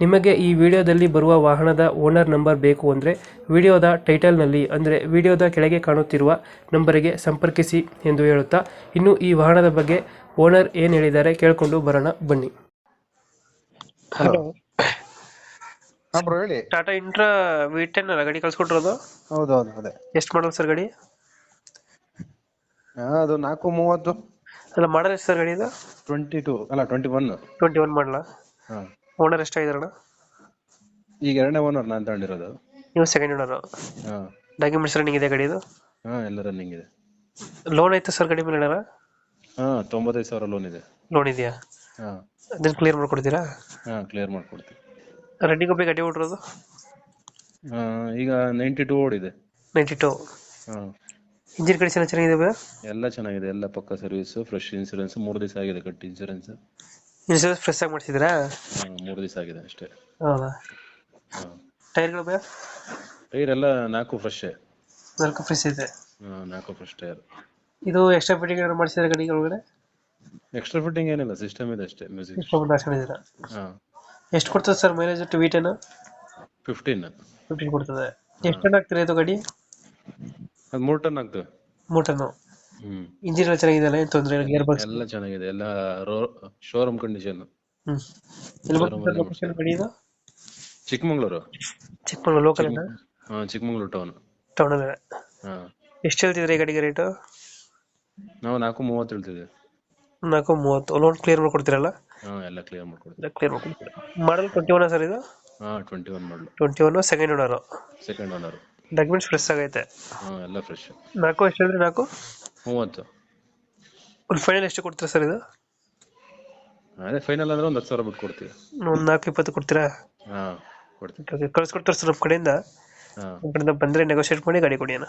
ನಿಮಗೆ ಈ ವಿಡಿಯೋದಲ್ಲಿ ಬರುವ ವಾಹನದ ಓನರ್ ನಂಬರ್ ಬೇಕು ಅಂದರೆ ವಿಡಿಯೋದ ಟೈಟಲ್ನಲ್ಲಿ ಅಂದರೆ ವಿಡಿಯೋದ ಕೆಳಗೆ ಕಾಣುತ್ತಿರುವ ನಂಬರಿಗೆ ಸಂಪರ್ಕಿಸಿ ಎಂದು ಹೇಳುತ್ತಾ ಇನ್ನು ಈ ವಾಹನದ ಬಗ್ಗೆ ಓನರ್ ಏನು ಹೇಳಿದ್ದಾರೆ ಕೇಳಿಕೊಂಡು ಬರೋಣ ಬನ್ನಿ. ಹಲೋ. ಹಾ ಬ್ರೋ ಹೇಳಿ. ಟಾಟಾ ಇಂಟ್ರಾ ವಿ ಟೆನ್ ಅಲ್ಲ ಗಾಡಿ ಕಳ್ಸ್ಕೊಟ್ಟಿರೋದು? ಹೌದು ಹೌದು ಅದೇ. ಎಷ್ಟು ಮಾಡಲ್ ಸರ್ ಗಾಡಿ? ಹಾ ಅದು ನಾಲ್ಕು ಮೂವತ್ತು. ಅಲ್ಲ ಮಾಡಲ್ ಎಷ್ಟು ಸರ್ ಗಾಡಿ ಇದು? ಟ್ವೆಂಟಿ ಟೂ ಅಲ್ಲ ಟ್ವೆಂಟಿ ಒನ್. ಟ್ವೆಂಟಿ ಒನ್ ಮಾಡಲ? ಹಾ. ಓನರ್ ಎಷ್ಟಾಗಿದಾರಣ ಈಗ ಎರಡನೇ ಓನರ್ ನಾನು ತಗೊಂಡಿರೋದು. ನೀವು ಸೆಕೆಂಡ್ ಓನರು ಹಾ. ಡಾಕ್ಯುಮೆಂಟ್ಸ್ ರನ್ನಿಂಗ್ ಇದೆ ಗಾಡಿದು ಹಾ ಎಲ್ಲ ರನ್ನಿಂಗ್ ಇದೆ. ಲೋನ್ ಐತೆ ಸರ್ ಗಾಡಿ ಮೇಲೆ ಏನಾರ? ಹಾ ತೊಂಬತ್ತೈದು ಸಾವಿರ ಲೋನ್ ಇದೆ. ಲೋನ್ ಇದೆಯಾ? ಹಾ. ಅದನ್ನ ಕ್ಲಿಯರ್ ಮಾಡ್ಕೊಡ್ತೀರಾ? ಹಾ ಕ್ಲಿಯರ್ ಮಾಡ್ಕೊಡ್ತೀವಿ. ರನ್ನಿಂಗ್ ಒಬ್ಬ ಗಡಿ ಓಡಿರೋದು? ಹಾ ಈಗ ನೈಂಟಿ ಟೂ ಓಡಿದೆ. ನೈಂಟಿ ಟು ಹಾ. ಇಂಜಿನ್ ಕಂಡೀಷನ್ ಚೆನ್ನಾಗಿದೆ ಬಾ ಎಲ್ಲ ಚೆನ್ನಾಗಿದೆ. ಎಲ್ಲ ಪಕ್ಕ ಸರ್ವಿಸ್ ಫ್ರೆಶ್ ಇನ್ಸೂರೆನ್ಸ್ ಮೂರು ದಿವಸ ಆಗಿದೆ ಕಟ್ಟಿ ಇನ್ಸೂರೆನ್ಸ್ ಇನ್ಶೂರೆನ್ಸ್ ಫ್ರೆಶ್ ಆಗಿ ಮಾಡಿಸಿದ್ರಾ ಮೂರು ದಿವಸ ಆಗಿದೆ ಅಷ್ಟೇ ಹೌದಾ ಟೈರ್ ಟೈರ್ಗಳು ಬೇ ಟೈರ್ ಎಲ್ಲ ನಾಲ್ಕು ಫ್ರೆಶ್ ನಾಲ್ಕು ಫ್ರೆಶ್ ಇದೆ ನಾಲ್ಕು ಫ್ರೆಶ್ ಟೈರ್ ಇದು ಎಕ್ಸ್ಟ್ರಾ ಫಿಟ್ಟಿಂಗ್ ಏನಾದ್ರು ಮಾಡಿಸಿದ್ರೆ ಗಡಿ ಒಳಗಡೆ ಎಕ್ಸ್ಟ್ರಾ ಫಿಟ್ಟಿಂಗ್ ಏನಿಲ್ಲ ಸಿಸ್ಟಮ್ ಇದೆ ಅಷ್ಟೇ ಮ್ಯೂಸಿಕ್ ಸಿಸ್ಟಮ್ ಹಾಕೊಂಡಿದ್ದೀರಾ ಹಾ ಎಷ್ಟು ಕೊಡ್ತದೆ ಸರ್ ಮೈಲೇಜ್ ಟು ವೀಟೆನ್ ಫಿಫ್ಟೀನ್ ಫಿಫ್ಟೀನ್ ಕೊಡ್ತದೆ ಎಷ್ಟು ಟನ್ ಆಗ್ತೀರಾ ಇದು ಗಾಡಿ ಅದು ಮೂರು ಟನ್ ಆಗ್ತದೆ ಮೂರು ಟನ್ನು ಇಂಜಿನ್ ಎಲ್ಲ ಚೆನ್ನಾಗಿದೆ ಏನು ತೊಂದರೆ ಇಲ್ಲ? ಗೇರ್ ಬಾಕ್ಸ್ ಎಲ್ಲ ಚೆನ್ನಾಗಿದೆ. ಎಲ್ಲ ಶೋರೂಮ್ ಕಂಡೀಷನ್ ಅಲ್ಲಿ ಗಾಡಿ ಇದು? ಚಿಕ್ಕಮಂಗ್ಳೂರು. ಚಿಕ್ಕಮಗಳೂರು ಲೋಕಲ್ ಹಾ ಚಿಕ್ಕಮಂಗ್ಳೂರು ಟೌನ್ ಟೌನಲ್ಲೇ ಹಾ. ಎಷ್ಟು ಹೇಳ್ತಿದ್ರಿ ಈ ಗಾಡಿಗೆ ರೇಟು ನಾವು ನಾಲ್ಕು ಮೂವತ್ತು ಹೇಳ್ತಿದ್ವಿ. ನಾಲ್ಕು ಮೂವತ್ತು. ಲೋನ್ ಕ್ಲಿಯರ್ ಮಾಡ್ಕೊಡ್ತೀರಲ್ಲ? ಹಾ ಎಲ್ಲ ಕ್ಲಿಯರ್ ಮಾಡ್ಕೊಡ್ತೀವಿ. ಕ್ಲಿಯರ್ ಮಾಡ್ಕೊಡ್ತೀರಾ? ಮಾಡಲ್ ಟ್ವೆಂಟಿ ಒನ್ ಸರ್ ಇದು? ಹಾ twenty one model twenty one second owner second owner documents fresh ಆಗೈತೆ? ಹಾ ಎಲ್ಲ ಫ್ರೆಶ್ ನಾಲ್ಕು ಎಷ್ಟು ಹೇಳಿದ್ರೆ ನಾಲ್ಕು? ಮೂವತ್ತು. ಒಂದು ಫೈನಲ್ ಎಷ್ಟು ಕೊಡ್ತೀರಾ ಸರ್ ಇದು? ಅದೇ ಫೈನಲ್ ಅಂದ್ರೆ ಒಂದು ಹತ್ತು ಸಾವಿರ ಬಿಟ್ಟು ಕೊಡ್ತೀವಿ. ಒಂದು ನಾಲ್ಕು ಇಪ್ಪತ್ತು ಕೊಡ್ತೀರಾ? ಹಾ ಕೊಡ್ತೀವಿ. ಓಕೆ ಕಳ್ಸ್ಕೊಡ್ತಾರೆ ಸರ್ ನಮ್ಮ ಕಡೆಯಿಂದ? ಹಾ. ನಮ್ಮ ಕಡೆಯಿಂದ ಬಂದರೆ ನೆಗೋಷಿಯೇಟ್ ಮಾಡಿ ಗಾಡಿ ಕೊಡಿ ಅಣ್ಣ.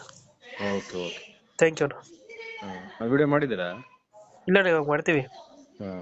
ಓಕೆ ಓಕೆ ಥ್ಯಾಂಕ್ ಯು ಅಣ್ಣ. ಹಾ ವಿಡಿಯೋ ಮಾಡಿದ್ದೀರಾ? ಇಲ್ಲ ಅಣ್ಣ ಇವಾಗ ಮಾಡ್ತೀವಿ. ಹಾ.